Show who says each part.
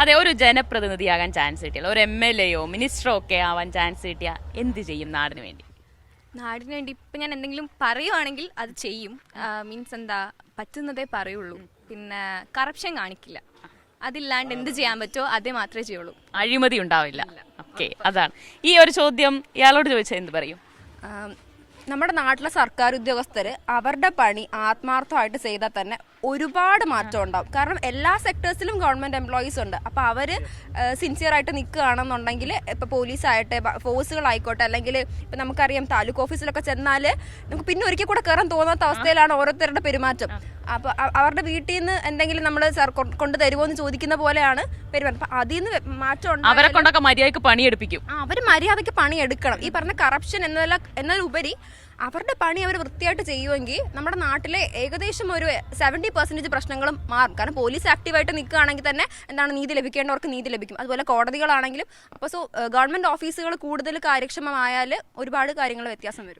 Speaker 1: അതെ ഒരു ജനപ്രതിനിധിയാകാൻ ചാൻസ് കിട്ടിയാൽ ഒരു എം എൽ എയോ മിനിസ്റ്ററോ ഒക്കെ ആവാൻ ചാൻസ് കിട്ടിയാൽ എന്ത് ചെയ്യും നാടിന് വേണ്ടി?
Speaker 2: നാടിന് വേണ്ടി ഇപ്പം ഞാൻ എന്തെങ്കിലും പറയുവാണെങ്കിൽ അത് ചെയ്യും. മീൻസ് എന്താ പറ്റുന്നതേ പറയുള്ളൂ. പിന്നെ കറപ്ഷൻ കാണിക്കില്ല. അതില്ലാണ്ട് എന്ത് ചെയ്യാൻ പറ്റുമോ അതേ മാത്രമേ ചെയ്യുള്ളൂ.
Speaker 1: അഴിമതി ഉണ്ടാവില്ല. ഓക്കെ അതാണ്. ഈ ഒരു ചോദ്യം ഇയാളോട് ചോദിച്ചാൽ എന്ത് പറയും?
Speaker 3: നമ്മുടെ നാട്ടിലെ സർക്കാർ ഉദ്യോഗസ്ഥർ അവരുടെ പണി ആത്മാർത്ഥമായിട്ട് ചെയ്താൽ തന്നെ ഒരുപാട് മാറ്റം ഉണ്ടാവും. കാരണം എല്ലാ സെക്ടേഴ്സിലും ഗവൺമെന്റ് എംപ്ലോയീസ് ഉണ്ട്. അപ്പോൾ അവർ സിൻസിയർ ആയിട്ട് നിൽക്കുകയാണെന്നുണ്ടെങ്കിൽ ഇപ്പോൾ പോലീസ് ആയിട്ട് ഫോഴ്സുകളായിക്കോട്ടെ അല്ലെങ്കിൽ ഇപ്പം നമുക്കറിയാം താലൂക്ക് ഓഫീസിലൊക്കെ ചെന്നാൽ നമുക്ക് പിന്നെ ഒരിക്കൽ കൂടെ കയറാൻ തോന്നാത്ത അവസ്ഥയിലാണ് ഓരോരുത്തരുടെ പെരുമാറ്റം. അപ്പോൾ അവരുടെ വീട്ടിൽ നിന്ന് എന്തെങ്കിലും നമ്മൾ സർ കൊണ്ട് തരുമോ എന്ന് ചോദിക്കുന്ന പോലെയാണ് പെരുമാറുന്നത് അപ്പം അതിൽ നിന്ന് മാറ്റം
Speaker 1: അവരെ കൊണ്ടൊക്കെ മര്യാദയ്ക്ക് പണിയെടുപ്പിക്കും.
Speaker 3: ആ അവർ മര്യാദയ്ക്ക് പണി എടുക്കണം ഈ പറഞ്ഞ കറപ്ഷൻ എന്നല്ല എന്നതിലുപരി അവരുടെ പണി അവർ വൃത്തിയായിട്ട് ചെയ്യുമെങ്കിൽ നമ്മുടെ നാട്ടിലെ ഏകദേശം ഒരു സെവന്റി പെർസെന്റേജ് പ്രശ്നങ്ങളും മാറും. കാരണം പോലീസ് ആക്റ്റീവായിട്ട് നിൽക്കുകയാണെങ്കിൽ തന്നെ എന്താണ് നീതി ലഭിക്കേണ്ടവർക്ക് നീതി ലഭിക്കും. അതുപോലെ കോടതികളാണെങ്കിലും അപ്പോൾ സോ ഗവൺമെന്റ് ഓഫീസുകൾ കൂടുതൽ കാര്യക്ഷമമായാൽ ഒരുപാട് കാര്യങ്ങൾ വ്യത്യാസം വരും.